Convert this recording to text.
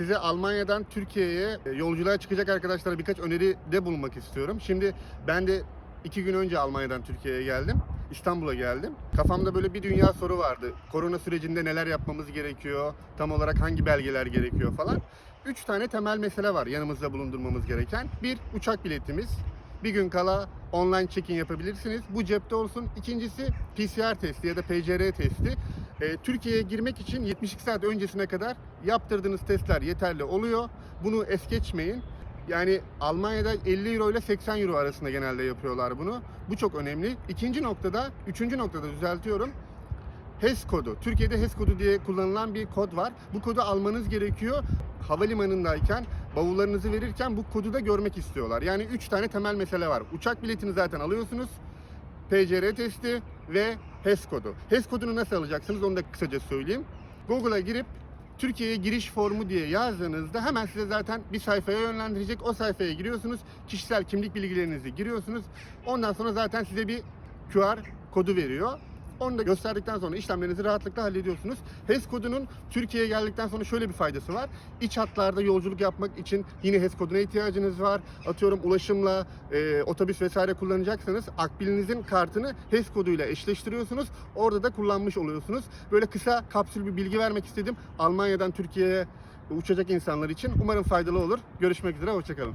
size Almanya'dan Türkiye'ye e, yolculuğa çıkacak arkadaşlara birkaç öneride bulunmak istiyorum. Şimdi ben de iki gün önce Almanya'dan Türkiye'ye geldim. İstanbul'a geldim. Kafamda böyle bir dünya soru vardı. Korona sürecinde neler yapmamız gerekiyor? Tam olarak hangi belgeler gerekiyor falan. Üç tane temel mesele var yanımızda bulundurmamız gereken. Bir, uçak biletimiz. Bir gün kala online check-in yapabilirsiniz. Bu cepte olsun. İkincisi PCR testi ya da PCR testi. Ee, Türkiye'ye girmek için 72 saat öncesine kadar yaptırdığınız testler yeterli oluyor. Bunu es geçmeyin. Yani Almanya'da 50 euro ile 80 euro arasında genelde yapıyorlar bunu. Bu çok önemli. İkinci noktada, üçüncü noktada düzeltiyorum. HES kodu. Türkiye'de HES kodu diye kullanılan bir kod var. Bu kodu almanız gerekiyor. Havalimanındayken bavullarınızı verirken bu kodu da görmek istiyorlar. Yani 3 tane temel mesele var. Uçak biletini zaten alıyorsunuz. PCR testi ve HES kodu. HES kodunu nasıl alacaksınız onu da kısaca söyleyeyim. Google'a girip Türkiye'ye giriş formu diye yazdığınızda hemen size zaten bir sayfaya yönlendirecek. O sayfaya giriyorsunuz. Kişisel kimlik bilgilerinizi giriyorsunuz. Ondan sonra zaten size bir QR kodu veriyor. Onu da gösterdikten sonra işlemlerinizi rahatlıkla hallediyorsunuz. HES kodunun Türkiye'ye geldikten sonra şöyle bir faydası var. İç hatlarda yolculuk yapmak için yine HES koduna ihtiyacınız var. Atıyorum ulaşımla e, otobüs vesaire kullanacaksanız akbilinizin kartını HES koduyla eşleştiriyorsunuz. Orada da kullanmış oluyorsunuz. Böyle kısa kapsül bir bilgi vermek istedim. Almanya'dan Türkiye'ye uçacak insanlar için. Umarım faydalı olur. Görüşmek üzere, hoşçakalın.